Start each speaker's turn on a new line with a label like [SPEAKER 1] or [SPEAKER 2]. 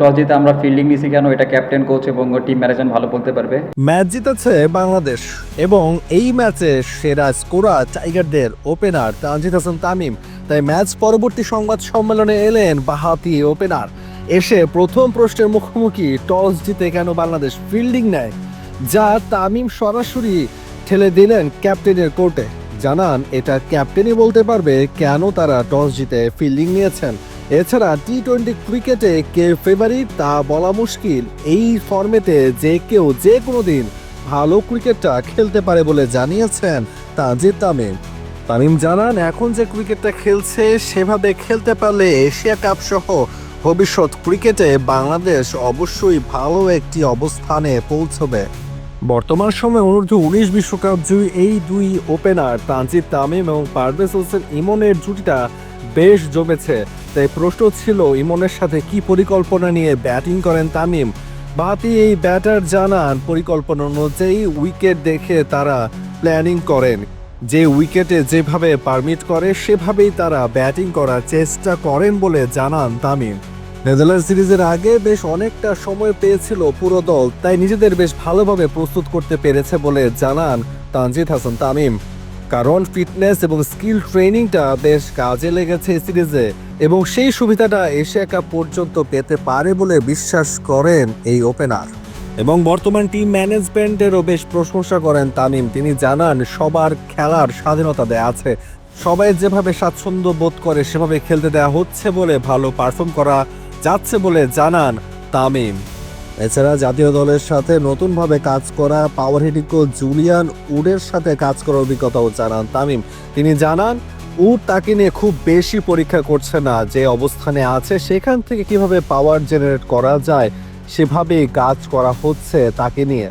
[SPEAKER 1] Toss জিতে আমরা fielding নিছি কেন? এটা ক্যাপ্টেন কোচ এবং টিম ম্যানেজমেন্ট ভালো বলতে পারবে।
[SPEAKER 2] ম্যাচ জিতেছে বাংলাদেশ এবং এই ম্যাচে সেরা স্কোরার টাইগারদের ওপেনার তানজিদ হাসান তামিম। তাই ম্যাচ পরবর্তী সংবাদ সম্মেলনে এলেন বাহাতি ওপেনার এসে প্রথম প্রশ্নের মুখোমুখি টস জিতে কেন বাংলাদেশ ফিল্ডিং নেয়, যা তামিম সরাসরি ঠেলে দিলেন ক্যাপ্টেনের কোর্টে জানান, এটা ক্যাপ্টেনই বলতে পারবে কেন তারা টস জিতে ফিল্ডিং নিয়েছেন। এছাড়া টি টোয়েন্টি ক্রিকেটে কে ফেভারিট তা বলা মুশকিল। এই ফর্মেটে যে কেউ যে কোনো দিন ভালো ক্রিকেটটা খেলতে পারে বলে জানিয়েছেন তাজিদ তামিম। তামিম জানান, এখন যে ক্রিকেটটা খেলছে, সেভাবে খেলতে পারলে এশিয়া কাপ সহ ভবিষ্যৎ ক্রিকেটে বাংলাদেশ অবশ্যই ভালো একটি অবস্থানে পৌঁছবে। বর্তমান সময়ে অনূর্ধ্ব উনিশ বিশ্বকাপ জয়ী এই দুই ওপেনার তানজিদ তামিম এবং পারভেজ হোসেন ইমনের জুটিটা বেশ জমেছে। তাই প্রশ্ন ছিল, ইমনের সাথে কি পরিকল্পনা নিয়ে ব্যাটিং করেন তামিম? বাতি এই ব্যাটার জানান, পরিকল্পনা অনুযায়ী উইকেট দেখে তারা প্ল্যানিং করেন। যে উইকেটে যেভাবে পারমিট করে, সেভাবেই তারা ব্যাটিং করার চেষ্টা করেন বলে জানান তামিম। নেদারল্যান্ড সিরিজের আগে বেশ অনেকটা সময় পেয়েছিল পুরো দল, তাই নিজেদের বেশ ভালোভাবে প্রস্তুত করতে পেরেছে বলে জানান তানজিদ হাসান তামিম। কারণ ফিটনেস এবং স্কিল ট্রেনিংটা বেশ কাজে লেগেছে সিরিজে, এবং সেই সুবিধাটা এশিয়া কাপ পর্যন্ত পেতে পারে বলে বিশ্বাস করেন এই ওপেনার। এবং বর্তমান টিম ম্যানেজমেন্টেরও বেশ প্রশংসা করেন তামিম। তিনি জানান, সবার খেলার স্বাধীনতা দেয়া আছে। সবাই যেভাবে স্বাচ্ছন্দ্য বোধ করে সেভাবে খেলতে দেওয়া হচ্ছে বলে ভালো পারফর্ম করা যাচ্ছে বলে জানান তামিম। এছাড়া জাতীয় দলের সাথে নতুনভাবে কাজ করা পাওয়ার হিটিং কোচ জুলিয়ান উডের সাথে কাজ করার অভিজ্ঞতাও জানান তামিম। তিনি জানান, উড তাকে নিয়ে খুব বেশি পরীক্ষা করছে না, যে অবস্থানে আছে, সেখান থেকে কীভাবে পাওয়ার জেনারেট করা যায়, সেভাবেই কাজ করা হচ্ছে তাকে নিয়ে।